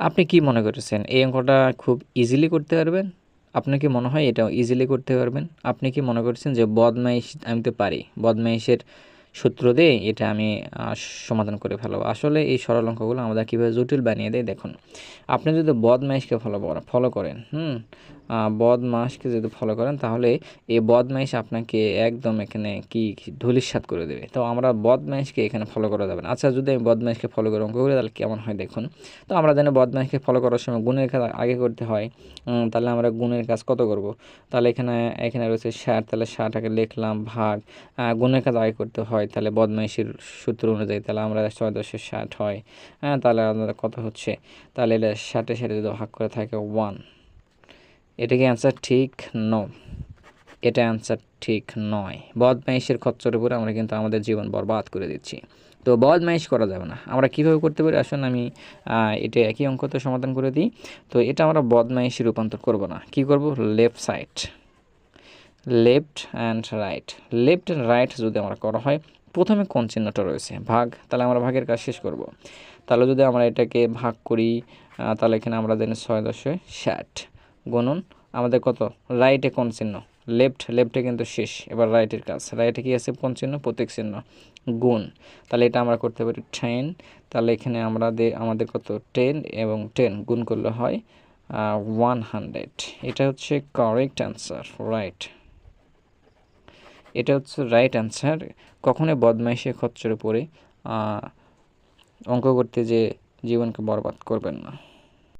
আপনি কি মনে করেছেন এই অঙ্কটা খুব ইজিলি করতে পারবেন? আপনার কি মনে হয় এটা ইজিলি করতে পারবেন? আপনি কি মনে করছেন যে বদমাইশ, আমি তো পারি, বদমাইশের সূত্র দিয়ে এটা আমি সমাধান করে ফেলব। আসলে এই সরল অঙ্কগুলো আমাদের কীভাবে জটিল বানিয়ে দেয় দেখুন, আপনি যদি বদমাইশকে ফলো করেন ফলো করেন, হুম বদমাসকে যদি ফলো করেন, তাহলে এই বদমাইশ আপনাকে একদম এখানে কি ধুলিস্বাদ করে দেবে। তো আমরা বদমাইশকে এখানে ফলো করা যাবে না। আচ্ছা যদি আমি বদমাইশকে ফলো করে অঙ্ক তাহলে কেমন হয় দেখুন, তো আমরা জানি বদমাইশকে ফলো করার সময় গুণের কাজ আগে করতে হয় তাহলে আমরা গুণের কাজ কত করব? তাহলে এখানে এখানে রয়েছে ষাট, তাহলে ষাট আগে লিখলাম ভাগ গুণের কাজ আগে করতে হয় তাহলে বদমাইশির সূত্র অনুযায়ী তাহলে আমরা ছয় দশে ষাট হয়। হ্যাঁ তাহলে আমাদের কত হচ্ছে? তাহলে এটা ষাটে ষাটে যদি ভাগ করে থাকে ওয়ান এটা কি অ্যান্সার ঠিক? ন এটা অ্যান্সার ঠিক নয়। বদমাইশের খচ্চর উপরে আমরা কিন্তু আমাদের জীবন বরবাদ করে দিচ্ছি। তো বদমাইশ করা যাবে না। আমরা কীভাবে করতে পারি? আসুন আমি এটা একই অঙ্কতে সমাধান করে দিই। তো এটা আমরা বদমাইশি রূপান্তর করব না। কি করব? Left side left and right. Left and right যদি আমরা করা হয়, প্রথমে কোন চিহ্নটা রয়েছে? ভাগ। তাহলে আমরা ভাগের কাজ শেষ করব। তাহলে যদি আমরা এটাকে ভাগ করি তাহলে এখানে আমরা দেন ছয় দশে ষাট। গুণন, আমাদের কত? রাইটে কোন চিহ্ন? লেফট লেফটে কিন্তু শেষ। এবার রাইটের কাজ। রাইটে কি আছে? কোন চিহ্ন? প্রত্যেক চিহ্ন। গুণ। তাহলে এটা আমরা করতে পারি টেন তাহলে এখানে আমরা আমাদের কত? টেন এবং টেন গুণ করলে হয় ওয়ান হান্ড্রেড এটা হচ্ছে কারেক্ট অ্যান্সার রাইট এটা হচ্ছে রাইট অ্যান্সার কখনোই বদমাইশে খচ্চরে পড়ে অঙ্ক করতে যে জীবনকে বরবাদ করবেন না।